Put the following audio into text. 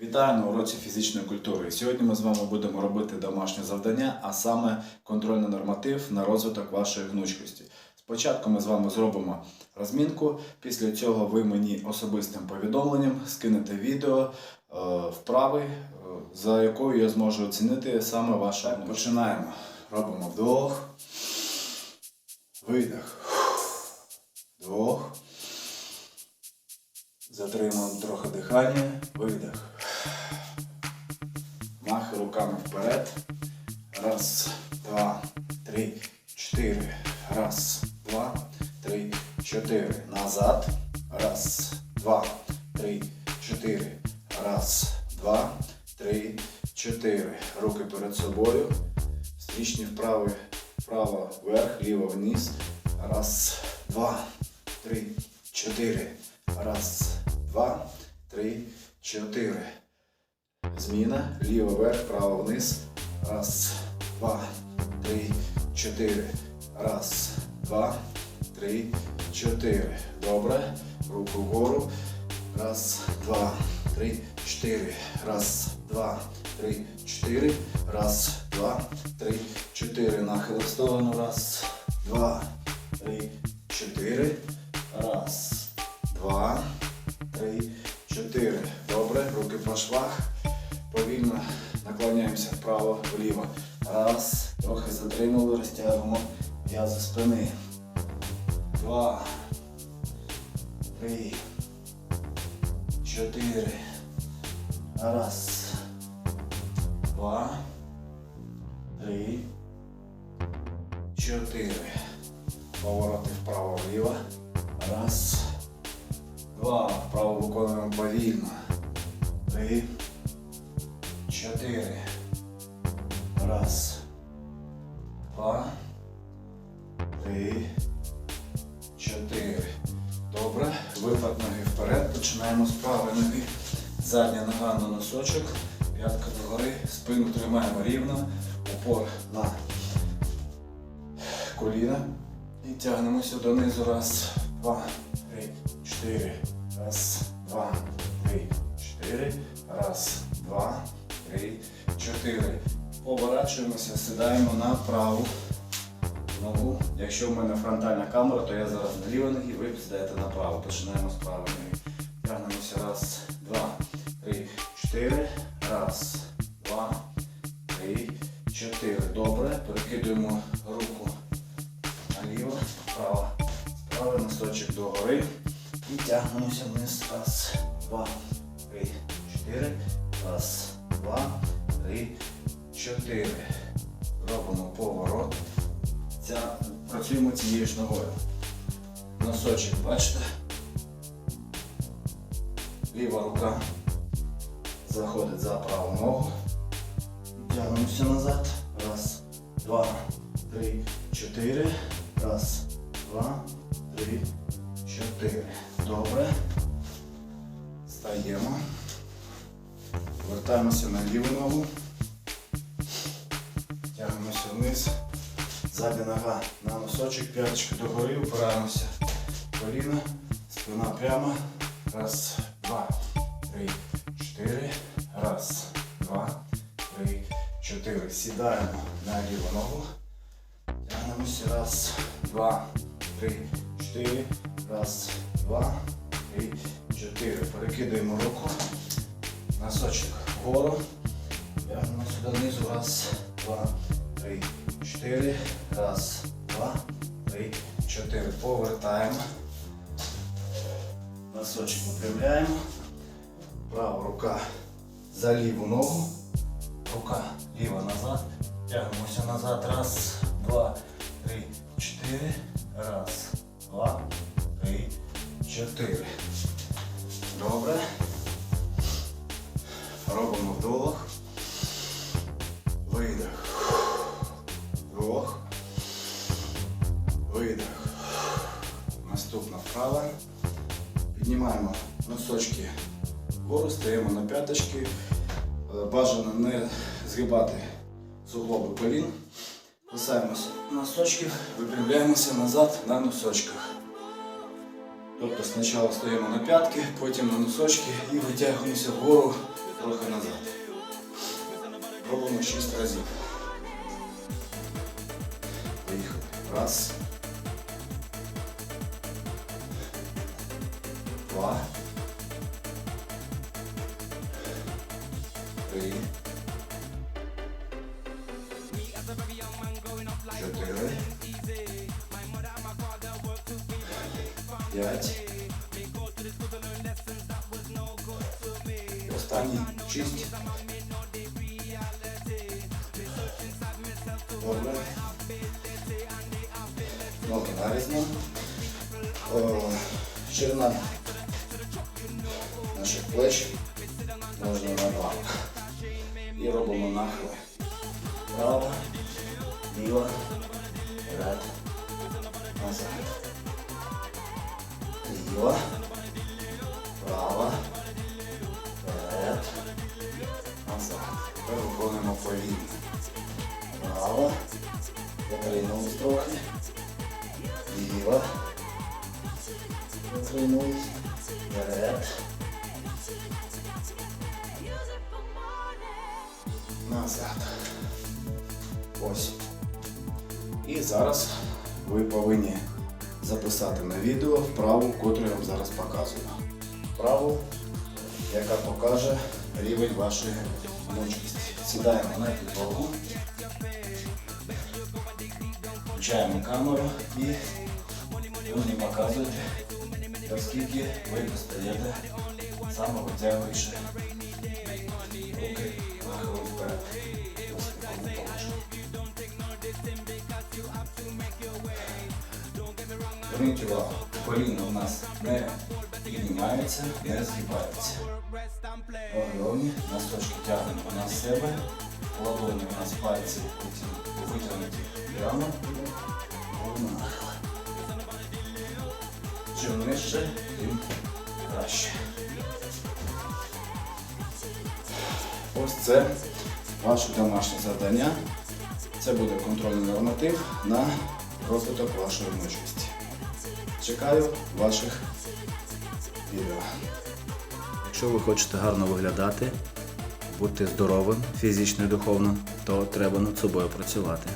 Вітаю на уроці фізичної культури. Сьогодні ми з вами будемо робити домашнє завдання, а саме контрольний норматив на розвиток вашої гнучкості. Спочатку ми з вами зробимо розмінку. Після цього ви мені особистим повідомленням скинете відео е, вправи, е, за якою я зможу оцінити саме вашу гнучкість. Починаємо. Робимо вдох, видих, вдох. Затримуємо трохи дихання, видих. Вперед. Раз, два, три, чотири. Раз, два, три, чотири. Назад. Раз, два, три, чотири. Раз, два, три, чотири. Руки перед собою. Стрічні вправо, вправо, вверх, ліво, вниз. Раз, два, три, чотири. Раз, два, три, чотири. Зміна. Ліво вверх, право вниз. Раз, два, три, чотири. Раз, два, три, чотири. Добре. Руку вгору. Раз, два, три, чотири. Раз, два, три, чотири. Раз, два, три, чотири. Нахил в сторону. Раз, два, три, чотири. Вправо, вліво. Раз. Трохи затримали, розтягуємо м'язи спини. Два. Три. Чотири. Раз. Два. Три. Чотири. Повороти вправо-вліво. Раз. Два. Вправо виконуємо повільно. Три. Чотири. Раз. Два. Три. Чотири. Добре. Випад ноги вперед. Починаємо з правої ноги. Задня нога на носочок. П'ятка догори. Спину тримаємо рівно. Упор на коліна. І тягнемося донизу. Раз, два, три, чотири. Раз, два, три, чотири. Раз, два, три, чотири. Поворачуємося, сідаємо на праву ногу. Якщо в мене фронтальна камера, то я зараз на лівій ногі, ви сідаєте направо. Починаємо з правої ноги. Тягнемося. Раз, два, три, чотири. Раз, два, три, чотири. Добре. Перекидуємо руку наліво, вправо. Правий носочок догори. І тягнемося вниз. Раз, два, поворот. Ця, працюємо цією ж ногою. Носочок, бачите? Ліва рука заходить за праву ногу. Тягнемося назад. Раз, два, три, чотири. Раз, два, три, чотири. Добре. Стаємо. Вертаємося на ліву ногу. Вниз. Задня нога на носочок, п'яточка догори, опираємося. Коліна, спина прямо. Раз, два, три, чотири. Раз, два, три, чотири. Сідаємо на ліву ногу. Тягнемося. Раз, два, три, чотири. Раз, два, три, чотири. Перекидаємо руку. Носочок вгору. Тягнемося донизу. Раз, два, три, чотири. Раз, два, три, чотири. Повертаємо. Носочок випрямляємо. Права рука за ліву ногу. Рука ліва назад. Тягнемося назад. Раз, два, три, чотири. Раз, два, три, чотири. Добре. Робимо вдох. Носочки вгору, стаємо на п'яточки. Е, Бажано не згибати суглоби колін. Кусаємося носочків, випрямляємося назад на носочках. Тобто спочатку стаємо на п'ятки, потім на носочки і витягуємося вгору трохи назад. Робимо 6 разів. Поїхали. Раз. Два. Три. Чотири. П'ять. І Останній шість. Добре. Ноги нарізно. Ширина наших плеч можна на два. І робимо нахили. Право, ліво, вперед, назад. Ліво, право, вперед, назад. Тепер виконуємо повільно. Право, закрийнулись трохи. Ліво, закрийнулись. Вперед. Ось. І зараз ви повинні записати на відео вправу, котру я вам зараз показую. Вправу, яка покаже рівень вашої гнучкості. Сідаємо на підлогу. Включаємо камеру і мені показуєте, наскільки ви достаєте саме витягуючи руки увагу, коліна у нас не піднімаються, не згибаються. Ладоні, носочки тягнемо на себе, ладоні у нас пальці витягнуті прямо. Чим нижче, тим краще. Це ваше домашнє завдання. Це буде контрольний норматив на розвиток вашої гнучкості. Чекаю ваших відео. Якщо ви хочете гарно виглядати, бути здоровим фізично і духовно, то треба над собою працювати.